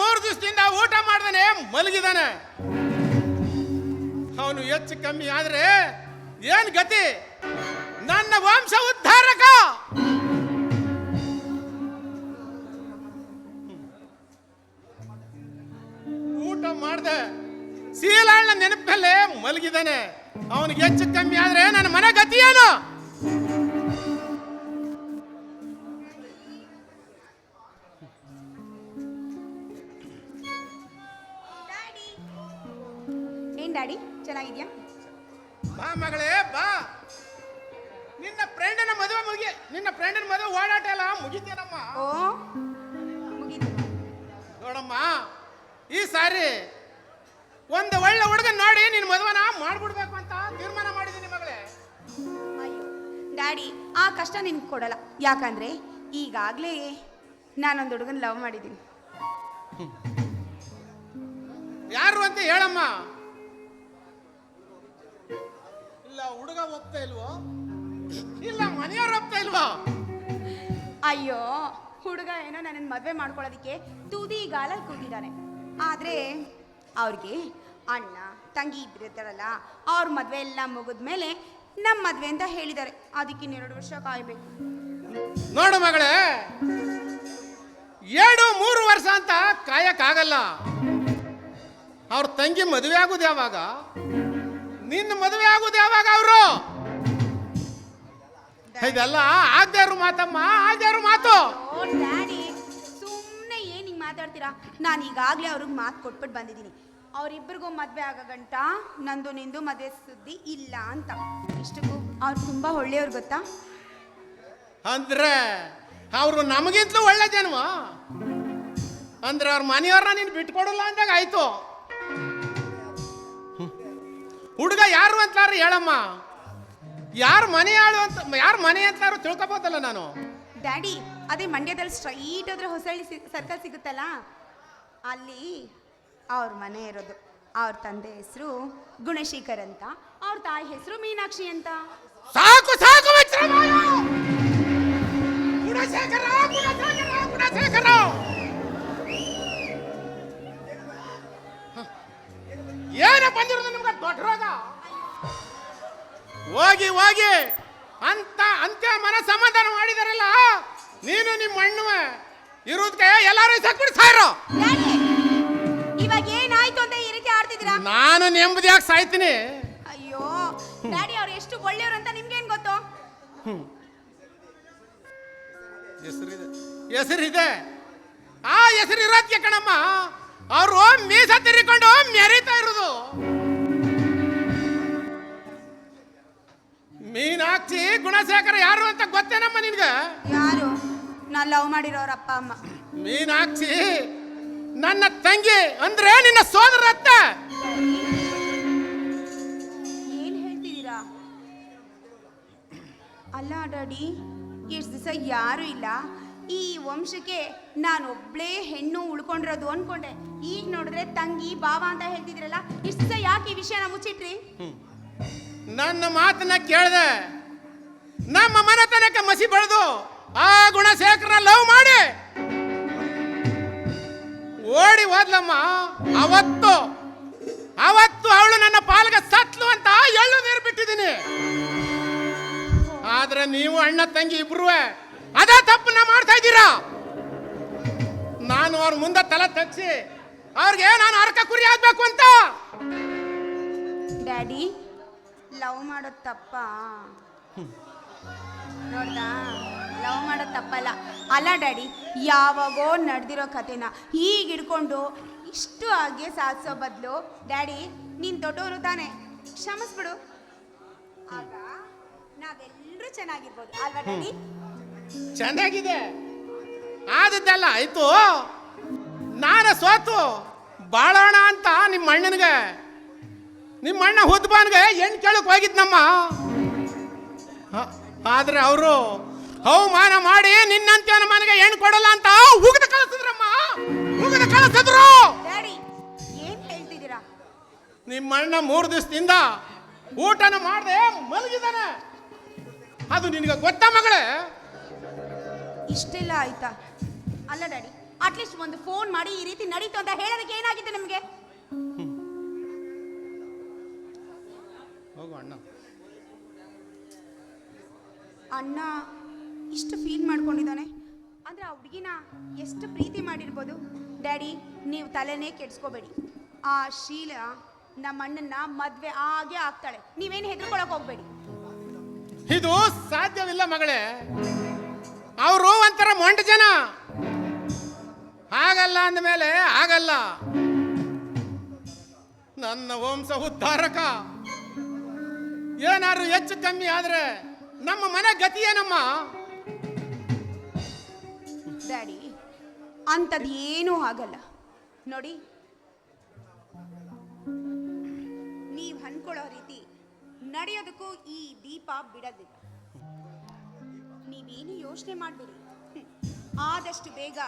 ಮೂರು ದಿವಸದಿಂದ ಊಟ ಮಾಡ್ದಾನೆ, ಮಲಗಿದಾನೆ. ಅವನು ಹೆಚ್ಚು ಕಮ್ಮಿ ಆದ್ರೆ ಏನ್ ಗತಿ? ನನ್ನ ವಂಶ ಉದ್ಧಾರಕ! ಊಟ ಮಾಡ್ದೆ, ಸೀಲಾಳ್ನ ನೆನಪಲ್ಲೇ ಮಲಗಿದಾನೆ. ಅವನಿಗೆ ಹೆಚ್ಚು ಕಮ್ಮಿ ಆದ್ರೆ ನನ್ನ ಮನೆ ಗತಿ ಏನು? ಮಗಳೇ ಬಾ. ನಿನ್ನ ಫ್ರೆಂಡನ ಮದುವೆ ಮುಗಿ ನಿನ್ನ ಫ್ರೆಂಡನ ಮದುವೆ ಓಡಾಟ ಎಲ್ಲ ಮುಗಿತೇನಮ್ಮ. ಓ ಮುಗೀತು. ನೋಡಮ್ಮ ಈ ಸಾರಿ ಒಂದು ಒಳ್ಳೆ ಹುಡುಗನ್ ನೋಡಿ ನಿನ್ನ ಮದುವೆನ ಮಾಡ್ಬಿಡ್ಬೇಕು ಅಂತ ತೀರ್ಮಾನ ಮಾಡಿದೀನಿ ಮಗಳೇ. ಅಯ್ಯೋ ಡ್ಯಾಡಿ ಆ ಕಷ್ಟ ನಿನ್ಗೆ ಕೊಡಲ್ಲ. ಯಾಕಂದ್ರೆ ಈಗಾಗಲೇ ನಾನೊಂದು ಹುಡುಗನ ಲವ್ ಮಾಡಿದ್ದೀನಿ. ಯಾರು ಅಂತ ಹೇಳಮ್ಮ. ಹುಡುಗ ಒಪ್ತಾ ಇಲ್ವೋ? ಇಲ್ಲ ಮನೆಯವ್ರು ಒಪ್ತಾ ಇಲ್ವೋ? ಅಯ್ಯೋ ಹುಡುಗ ಏನೋ ನನ್ನ ಮದುವೆ ಮಾಡ್ಕೊಳ್ಳೋದಕ್ಕೆ ತುದಿಗಾಲಲ್ಲಿ ಕೂತಿದ್ದಾನೆ. ಆದರೆ ಅವ್ರಿಗೆ ಅಣ್ಣ ತಂಗಿ ಇಬ್ರು ಇರ್ತಾರಲ್ಲ ಅವ್ರ ಮದುವೆ ಎಲ್ಲ ಮುಗಿದ್ಮೇಲೆ ನಮ್ಮ ಮದುವೆ ಅಂತ ಹೇಳಿದ್ದಾರೆ. ಅದಕ್ಕೆ ಇನ್ನೆರಡು ವರ್ಷ ಕಾಯ್ಬೇಕು. ನೋಡು ಮಗಳೇ ಎರಡು ಮೂರು ವರ್ಷ ಅಂತ ಕಾಯಕ್ಕಾಗಲ್ಲ. ಅವ್ರ ತಂಗಿ ಮದುವೆ ಆಗೋದು ಯಾವಾಗ? ನಿನ್ನ ಮದುವೆ ಆಗೋದು ಯಾವಾಗ ಅವರು? ಇದೆಲ್ಲ ಆಗ್ದಾರು ಮಾತಮ್ಮ ಆಗ್ದಾರು ಮಾತು. ಓ ಡ್ಯಾಡಿ ಸುಮ್ಮನೆ ಏನು ಹಿಂಗೆ ಮಾತಾಡ್ತೀರಾ? ನಾನು ಈಗಾಗಲೇ ಅವ್ರಿಗೆ ಮಾತು ಕೊಟ್ಬಿಟ್ಟು ಬಂದಿದ್ದೀನಿ. ಅವರಿಬ್ಬರಿಗೂ ಮದುವೆ ಆಗೋ ಗಂಟ ನಂದು ನಿಂದು ಮದುವೆ ಸುದ್ದಿ ಇಲ್ಲ ಅಂತ. ಇಷ್ಟಕ್ಕೂ ಅವ್ರು ತುಂಬ ಒಳ್ಳೆಯವ್ರು ಗೊತ್ತಾ? ಅಂದ್ರೆ ಅವರು ನಮಗಿಂತಲೂ ಒಳ್ಳೆ ಜನ್ಮ. ಅಂದ್ರೆ ಅವ್ರ ಮನೆಯವ್ರನ್ನ ನೀನು ಬಿಟ್ಕೊಡಲ್ಲ ಅಂದಾಗ ಆಯ್ತು. ಹುಡುಗ ಯಾರು ಅಂತಾರು ಹೇಳಮ್ಮ? ಯಾರು ಮನೆ ಆಳು ಅಂತ ಯಾರು ಮನೆ ಅಂತಾರು ತಿಳ್ಕೊಬೋದಲ್ಲ ನಾನು? ಡ್ಯಾಡಿ ಅದೇ ಮಂಡ್ಯದಲ್ಲಿ ಸ್ಟ್ರೈಟ್ ಹೋದ್ರೆ ಹೊಸಳ್ಳಿ ಸರ್ಕಲ್ ಸಿಗುತ್ತಲ್ಲ? ಅಲ್ಲಿ ಅವ್ರ ಮನೆ ಇರೋದು. ಅವ್ರ ತಂದೆ ಹೆಸರು ಗುಣಶೇಖರ್ ಅಂತ. ಅವ್ರ ತಾಯಿ ಹೆಸರು ಮೀನಾಕ್ಷಿ ಅಂತ. ಸಾಕು ಸಾಕು ಇರೋದಕ್ಕೆ ಎಲ್ಲಾರು ಸಾಕ್ಬಿಟ್ಟು ಸಾಯ್ರು. ಇವಾಗ ಏನಾಯ್ತು ಅಂತ ಈ ರೀತಿ ಆಡ್ತಿದ್ದೀರಾ? ನಾನು ನೆಮ್ಮದಿಯಾಗಿ ಸಾಯ್ತೀನಿ. ಅಯ್ಯೋ ಡ್ಯಾಡಿ ಅವ್ರು ಎಷ್ಟು ಒಳ್ಳೆಯವ್ರು ಅಂತ ನಿಮ್ಗೇನ್ ಗೊತ್ತು? ಹೆಸರಿದೆ. ಹೆಸರಿದೆ. ಆ ಹೆಸರು ಇರೋದ್ಕೆ ಕಣಮ್ಮ ಅವರು ಮೀಸ ತಿರ್ಕೊಂಡು ಮೆರೀತಾ ಇರೋದು. ಮೀನಾಕ್ಷಿ ಗುಣಶೇಖರ ಯಾರು ಅಂತ ಗೊತ್ತೇನಮ್ಮ ನಿನ್ಗೆ? ಯಾರು? ನಾನು ಲವ್ ಮಾಡಿರೋರ ಅಪ್ಪ ಅಮ್ಮ. ಮೀನಾಕ್ಷಿ ನನ್ನ ತಂಗಿ ಅಂದ್ರೆ ನಿನ್ನ ಸೋದರ ಅತ್ತ? ಏನ್ ಹೇಳ್ತಿದ್ದೀರಾ? ಅಲ್ಲ ಡಾಡಿ ಎಷ್ಟು ದಿವಸ ಯಾರು ಇಲ್ಲ. ಈ ವಂಶಕ್ಕೆ ನಾನು ಒಬ್ಳೇ ಹೆಣ್ಣು ಉಳ್ಕೊಂಡಿರೋದು ಅನ್ಕೊಂಡೆ. ಈಗ ನೋಡಿದ್ರೆ ತಂಗಿ ಬಾವ ಅಂತ ಹೇಳ್ತಿದ್ರಲ್ಲ ಇಷ್ಟು ದಿವಸ ಯಾಕೆ ಈ ವಿಷಯನ ಮುಚ್ಚಿಟ್ರಿ? ನನ್ನ ಮಾತನ್ನ ಕೇಳ್ದೆ ನಮ್ಮ ಮನೆತನಕ್ಕೆ ಮಸಿ ಬೆಳೆದು ಆ ಗುಣಶೇಖರ ಲವ್ ಮಾಡಿ. ಓಡಿ ಹೋದ್ಲಮ್ಮ, ಅವತ್ತು ಅವತ್ತು ಅವಳು ನನ್ನ ಪಾಲ್ಗೆ ಸತ್ಲು ಅಂತ ಎಳ್ಳು ನೀರು ಬಿಟ್ಟಿದ್ದೀನಿ. ಆದ್ರೆ ನೀವು ಅಣ್ಣ ತಂಗಿ ಇಬ್ರು ಅದೇ ತಪ್ಪನ್ನ ಮಾಡ್ತಾ ಇದ್ದೀರಾ? ನಾನು ಅವ್ರ ಮುಂದೆ ತಲೆ ತಗ್ಸಿ, ಅವ್ರಿಗೆ ನಾನು ಅರ್ಕ ಕುರಿ ಆಗ್ಬೇಕು ಅಂತ. ಡ್ಯಾಡಿ ಲವ್ ಮಾಡೋದು ತಪ್ಪ? ನೋಡ್ದಾ? ಲವ್ ಮಾಡೋದು ತಪ್ಪಲ್ಲ. ಅಲ್ಲ, ಡ್ಯಾಡಿ, ಯಾವಾಗೋ ನಡೆದಿರೋ ಕಥೆನ ಈಗ ಹಿಡ್ಕೊಂಡು ಇಷ್ಟು ಹಾಗೆ ಸಾಧಿಸೋ ಬದಲು ಡ್ಯಾಡಿ, ನೀನು ದೊಡ್ಡವರು ತಾನೆ. ಕ್ಷಮಿಸ್ಬಿಡು. ಆಗ ನಾವೆಲ್ಲರೂ ಚೆನ್ನಾಗಿರ್ಬೋದು. ಅಲ್ವಾ, ಡ್ಯಾಡಿ? ಚೆನ್ನಾಗಿದೆ. ಆದದ್ದಲ್ಲ ಆಯ್ತು. ನಾನು ಸೋತು. ಬಾಳೋಣ ಅಂತ ನಿಮ್ಮ ಅಣ್ಣನಿಗೆ. ನಿಮ್ಮ ಅಣ್ಣ ಹುದ್ಬಾನ್ಗೆ ಹೆಣ್ಣು ಕೇಳಕ್ ಹೋಗಿದ್ನಮ್ಮ. ನಮ್ಮ ಆದ್ರೆ ಅವರು ಅವಮಾನ ಮಾಡಿ ನಿನ್ನಂತೆ ಮನೆಗೆ ಹೆಣ್ಣು ಕೊಡಲ್ಲ ಅಂತ ಉಗಿದ ಕಳಿಸಿದ್ರಮ್ಮ. ಉಗಿದ ಕಳಿಸಿದ್ರು. ಡ್ಯಾಡಿ ಏನು ಹೇಳ್ತಿದ್ದೀರಾ? ನಿಮ್ಮ ಅಣ್ಣ ಮೂರು ದಿವಸದಿಂದ ಊಟನ ಮಾಡದೆ ಮಲಗಿದಾನೆ ಅದು ನಿನಗೆ ಗೊತ್ತಾ ಮಗಳೇ? ಇಷ್ಟೆಲ್ಲ ಆಯ್ತಾ? ಅಲ್ಲ ಡ್ಯಾಡಿ ಅಟ್ಲೀಸ್ಟ್ ಒಂದು ಫೋನ್ ಮಾಡಿ ಈ ರೀತಿ ನಡೀತು ಅಂತ ಹೇಳೋದಕ್ಕೆ ಏನಾಗಿದೆ ನಿಮಗೆ? ಹೋಗು ಅಣ್ಣ. ಅಣ್ಣ ಇಷ್ಟು ಫೀಲ್ ಮಾಡ್ಕೊಂಡಿದ್ದಾನೆ. ಅಂದರೆ ಆ ಹುಡುಗಿನ ಎಷ್ಟು ಪ್ರೀತಿ ಮಾಡಿರ್ಬೋದು. ಡ್ಯಾಡಿ ನೀವು ತಲೆನೇ ಕೆಡ್ಸ್ಕೋಬೇಡಿ. ಆ ಶೀಲ ನಮ್ಮ ಅಣ್ಣನ್ನ ಮದ್ವೆ ಆಗೇ ಆಗ್ತಾಳೆ. ನೀವೇನು ಹೆದರ್ಕೊಳಕ್ ಹೋಗ್ಬೇಡಿ. ಇದು ಸಾಧ್ಯವಿಲ್ಲ ಮಗಳೇ. ಅವರು ಒಂಥರ ಮೊಂಡ ಜನ. ಆಗಲ್ಲ ಅಂದಮೇಲೆ ಆಗಲ್ಲ. ನನ್ನ ವಂಶ ಉದ್ಧಾರಕ. ಏನಾದ್ರು ಹೆಚ್ಚು ಕಮ್ಮಿ ಆದ್ರೆ ನಮ್ಮ ಮನೆ ಗತಿ ಏನಮ್ಮ? ಡ್ಯಾಡಿ ಅಂಥದ್ದು ಏನೂ ಆಗಲ್ಲ. ನೋಡಿ. ನೀವು ಅನ್ಕೊಳ್ಳೋ ರೀತಿ ನಡೆಯೋದಕ್ಕೂ ಈ ದೀಪ ಬಿಡೋದಿಲ್ಲ. ನೀವೇನು ಯೋಚನೆ ಮಾಡಬೇಡಿ. ಆದಷ್ಟು ಬೇಗ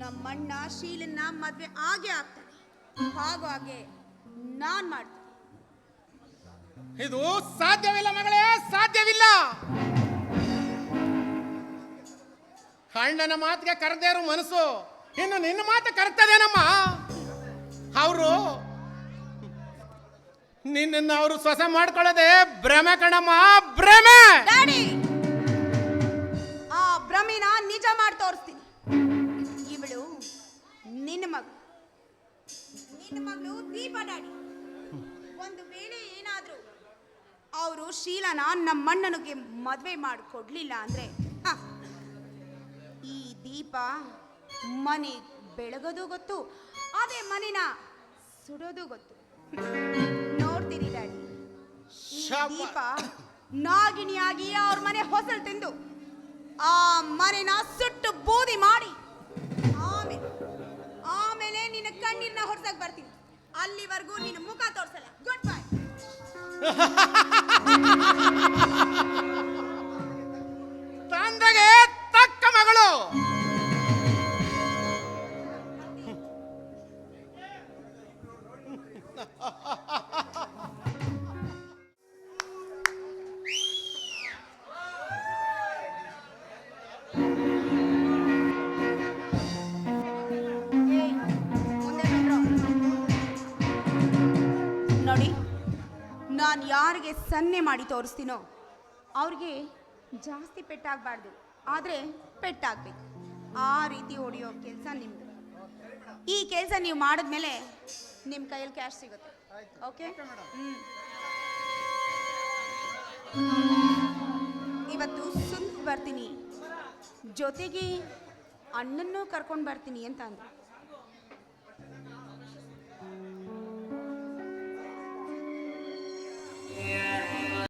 ನಮ್ಮಣ್ಣ ಶೀಲನ್ನ ಮದುವೆ ಆಗೇ ಆಗ್ತಾನೆ. ಹಾಗೂ ಹಾಗೆ ನಾನು ಮಾಡ್ತೀನಿ. ಇದು ಸಾಧ್ಯವಿಲ್ಲ ಮಗಳೇ, ಸಾಧ್ಯವಿಲ್ಲ! ಅಣ್ಣನ ಮಾತಿಗೆ ಕರೆದೇರು ಮನಸ್ಸು. ಇನ್ನು ನಿನ್ನ ಮಾತು ಕರ್ತದೇನಮ್ಮ ಅವರು ನಿನ್ನನ್ನು ಅವರು ಸ್ವಸ ಮಾಡ್ಕೊಳ್ಳೋದೇ ಭ್ರಮೆ ಕಣಮ್ಮ, ಭ್ರಮೆ. ಆ ಭ್ರಮಿನ ನಿಜ ಮಾಡಿ ತೋರಿಸ್ತೀನಿ. ಇವಳು ನಿನ್ನ ಮಗಳು ನಿನ್ನ ಮಗಳು ದೀಪ ಡಾಡಿ ಒಂದು ವೇಳೆ ಏನಾದರೂ, ಅವರು ಶೀಲನ ನಮ್ಮಣ್ಣನಿಗೆ ಮದುವೆ ಮಾಡಿಕೊಡ್ಲಿಲ್ಲ ಅಂದ್ರೆ ದೀಪ ಮನೆ ಬೆಳಗೋದು ಗೊತ್ತು ಅದೇ ಮನೆನ ಸುಡೋದು ಗೊತ್ತು. ನೋಡ್ತೀರಿ ಡ್ಯಾಡಿ. ಈ ದೀಪ ನಾಗಿಣಿಯಾಗಿ ಅವ್ರ ಮನೆ ಹೊಸಲು ತಿಂದು ಆ ಮನೆನ ಸುಟ್ಟು ಬೂದಿ ಮಾಡಿ ಆಮೇಲೆ ಆಮೇಲೆ ನಿನ್ನ ಕಣ್ಣೀರ್ನ ಹೊಡ್ಸಕ್ ಬರ್ತೀನಿ. ಅಲ್ಲಿವರೆಗೂ ನಿನ್ನ ಮುಖ ತೋರ್ಸಲ್ಲ. ಗುಡ್ ಬೈ ತಂದೆಗೆ ತಕ್ಕ ಮಗಳು. ನೋಡಿ. ನಾನು ಯಾರಿಗೆ ಸನ್ನೆ ಮಾಡಿ ತೋರಿಸ್ತೀನೋ ಅವ್ರಿಗೆ ಜಾಸ್ತಿ ಪೆಟ್ಟಾಗಬಾರ್ದು. ಆದರೆ ಪೆಟ್ಟಾಗಬೇಕು. ಆ ರೀತಿ ಹೊಡೆಯೋ ಕೆಲಸ ನಿಮ್ಮದು ಈ ಕೆಲಸ ನೀವು ಮಾಡಿದ್ಮೇಲೆ ನಿಮ್ಮ ಕೈಯಲ್ಲಿ ಕ್ಯಾಶ್ ಸಿಗುತ್ತೆ. ಓಕೆ ಇವತ್ತು ಸುಂದ್ ಬರ್ತೀನಿ. ಜೊತೆಗೆ ಅಣ್ಣನ್ನು ಕರ್ಕೊಂಡು ಬರ್ತೀನಿ ಅಂತ ಅಂದ್ರು.